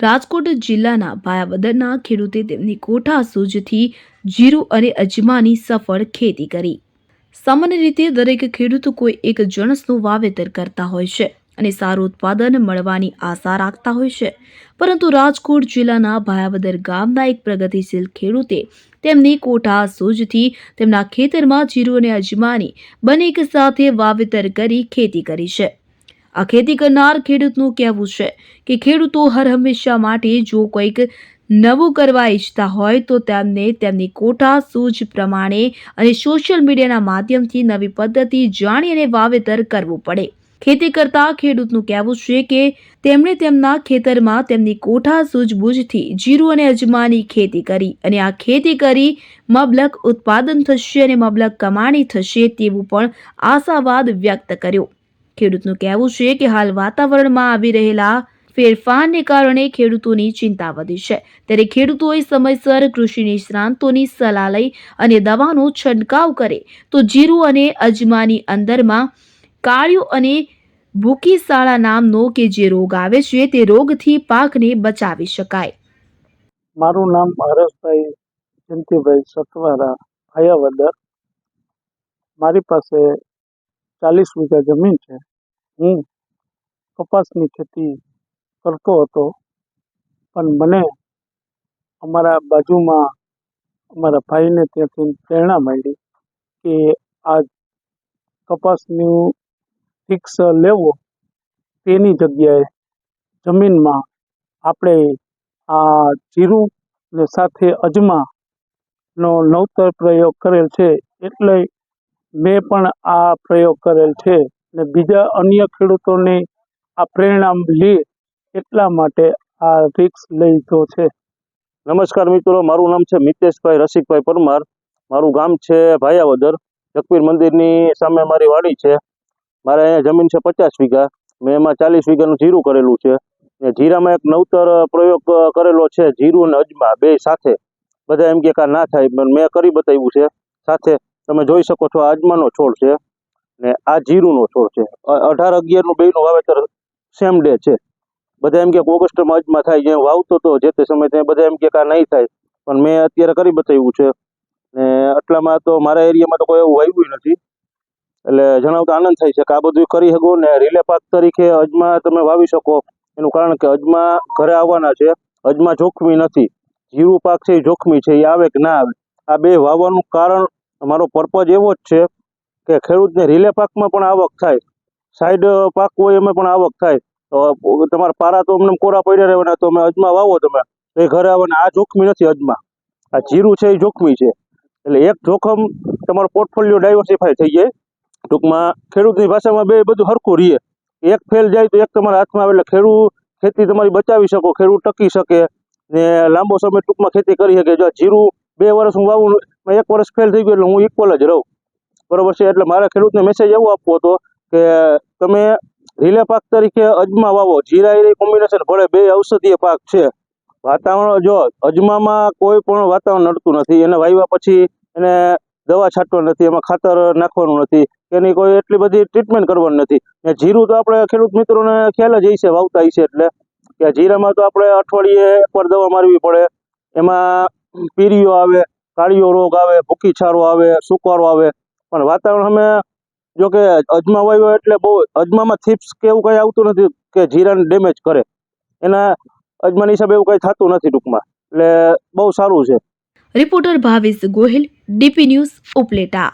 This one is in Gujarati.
રાજકોટ જિલ્લાના ભાયાવદરના ખેડૂતે તેમની કોઠા સૂજથી જીરું અને અજમાની સફળ ખેતી કરી. સામાન્ય રીતે દરેક ખેડૂત કોઈ એક જણસનું વાવેતર કરતા હોય છે અને સારું ઉત્પાદન મળવાની આશા રાખતા હોય છે. પરંતુ રાજકોટ જિલ્લાના ભાયાવદર ગામના એક પ્રગતિશીલ ખેડૂતે તેમની કોઠા સૂજથી તેમના ખેતરમાં જીરું અને અજમાની બંને એક સાથે વાવેતર કરી ખેતી કરી છે. આ ખેતી કરનાર ખેડૂતનું કહેવું છે કે ખેડૂતો હર હંમેશા માટે જો કોઈક નવું કરવા ઈચ્છતા હોય તો તેમને તેમની કોઠા, સૂઝ પ્રમાણે અને સોશિયલ મીડિયાના માધ્યમથી નવી પદ્ધતિ જાણી અને વાવેતર કરવું પડે. ખેતી કરતા ખેડૂતનું કહેવું છે કે તેમણે તેમના ખેતરમાં તેમની કોઠા સૂઝબૂઝથી જીરું અને અજમાની ખેતી કરી અને આ ખેતી કરી મબલક ઉત્પાદન થશે અને મબલક કમાણી થશે તેવું પણ આશાવાદ વ્યક્ત કર્યો. ખેડૂતનું કહેવું છે કે હાલ વાતાવરણમાં આવી રહેલા ફેરફારને કારણે ખેડૂતોની ચિંતા વધી છે. ત્યારે ખેડૂતોએ સમયસર કૃષિ નિષ્ણાંતોની સલાહ લઈ અને દવાનો છંટકાવ કરે તો જીરું અને અજમાની અંદરમાં કાળિયું અને ભૂકી શાળા નામનો કે જે રોગ આવે છે તે રોગથી પાકને બચાવી શકાય. મારું નામ હરેશભાઈ જયંતિભાઈ સતવારા હયાવદર મારી પાસે ચાલીસ વીઘા જમીન છે. હું કપાસની ખેતી કરતો હતો. પણ મને અમારા બાજુમાં અમારા ભાઈને ત્યાંથી પ્રેરણા મળી કે આ કપાસનું ફિક્સ લેવો. તેની જગ્યાએ જમીનમાં આપણે આ જીરું ને સાથે અજમાનો નવતર પ્રયોગ કરેલ છે. એટલે મેં પણ આ પ્રયોગ કરેલ છે ને બીજા અન્ય ખેડૂતોને આ પ્રેરણા લે એટલા માટે આ રિક્સ લીધો છે. નમસ્કાર મિત્રો, મારું નામ છે મિતેશભાઈ રસિકભાઈ પરમાર. મારું ગામ છે ભાયાવદર. જગપીર મંદિરની સામે મારી વાડી છે. મારે અહીંયા જમીન છે પચાસ વીઘા. મેં એમાં ચાલીસ વીઘાનું જીરું કરેલું છે. ને જીરામાં એક નવતર પ્રયોગ કરેલો છે જીરું અને અજમા બે સાથે. બધા એમ કે ના થાય, પણ મેં કરી બતાવ્યું છે. સાથે તમે જોઈ શકો છો આ અજમાનો છોડ છે ને આ જીરુનો છોડ છે. અઢાર અગિયારનું બેનું વાવેતર સેમ ડે છે. બધા એમ કે ઓગસ્ટમાં અજમા થાય જે વાવતો હતો જે તે સમયે ત્યાં બધા એમ કે આ નહીં થાય. પણ મેં અત્યારે કરી બતાવ્યું છે ને આટલામાં તો મારા એરિયામાં તો કોઈ એવું વાવ્યું નથી. એટલે જણાવતા આનંદ થાય છે કે આ બધું કરી શકો ને રિલે પાક તરીકે અજમા તમે વાવી શકો. એનું કારણ કે અજમા ઘરે આવવાના છે, અજમા જોખમી નથી. જીરું પાક છે એ જોખમી છે, એ આવે કે ના આવે? આ બે વાવવાનું કારણ મારો પર્પઝ એવો જ છે કે ખેડૂતને રીલે પાકમાં પણ આવક થાય સાઈડ પાક હોય એમાં પણ આવક થાય. તો તમારા પારા તો અમને કોરા પડ્યા રહેવાના, તો અમે અજમા વાવો તમે. એ ઘરે આવવાના આ જોખમી નથી અજમા. આ જીરું છે એ જોખમી છે. એટલે એક જોખમ તમારો પોર્ટફોલિયો ડાયવર્સિફાય થઈ જાય. ટૂંકમાં ખેડૂતની ભાષામાં બે બધું હરખું રહીએ એક ફેલ જાય તો એક તમારા હાથમાં આવે એટલે ખેડૂત ખેતી તમારી બચાવી શકો ખેડૂત ટકી શકે. ને લાંબો સમય ટૂંકમાં ખેતી કરી શકે. જો જીરું બે વર્ષ હું વાવું એક વર્ષ ફેલ થઈ ગયું એટલે હું ઇક્વલ જ રહું. બરોબર છે? એટલે મારા ખેડૂતને મેસેજ એવો આપવો હતો કે તમે રીલે પાક તરીકે અજમા વાવો જીરા એ કોમ્બિનેશન ભલે બે ઔષધીય પાક છે. વાતાવરણ જો અજમામાં કોઈ પણ વાતાવરણ નડતું નથી. એને વાવ્યા પછી એને દવા છાંટવા નથી. એમાં ખાતર નાખવાનું નથી. એની કોઈ એટલી બધી ટ્રીટમેન્ટ કરવાની નથી. ને જીરું તો આપણે ખેડૂત મિત્રોને ખ્યાલ જ હશે, વાવતા હશે એટલે કે જીરામાં તો આપણે અઠવાડિયે એકવાર દવા મારવી પડે. એમાં પીરીઓ આવે. કાળિયો રોગ આવે ભૂકી છારો આવે સુકારો આવે. પણ વાતાવરણ અમે જો કે અજમા વાવ્યો એટલે બહુ અજમામાં થીપ્સ કે એવું કંઈ આવતું નથી કે જીરાને ડેમેજ કરે. એના અજમાની હિસાબે એવું કંઈ થતું નથી ટૂંકમાં. એટલે બહુ સારું છે. Reporter Bhavesh Gohil, DP news Upleta.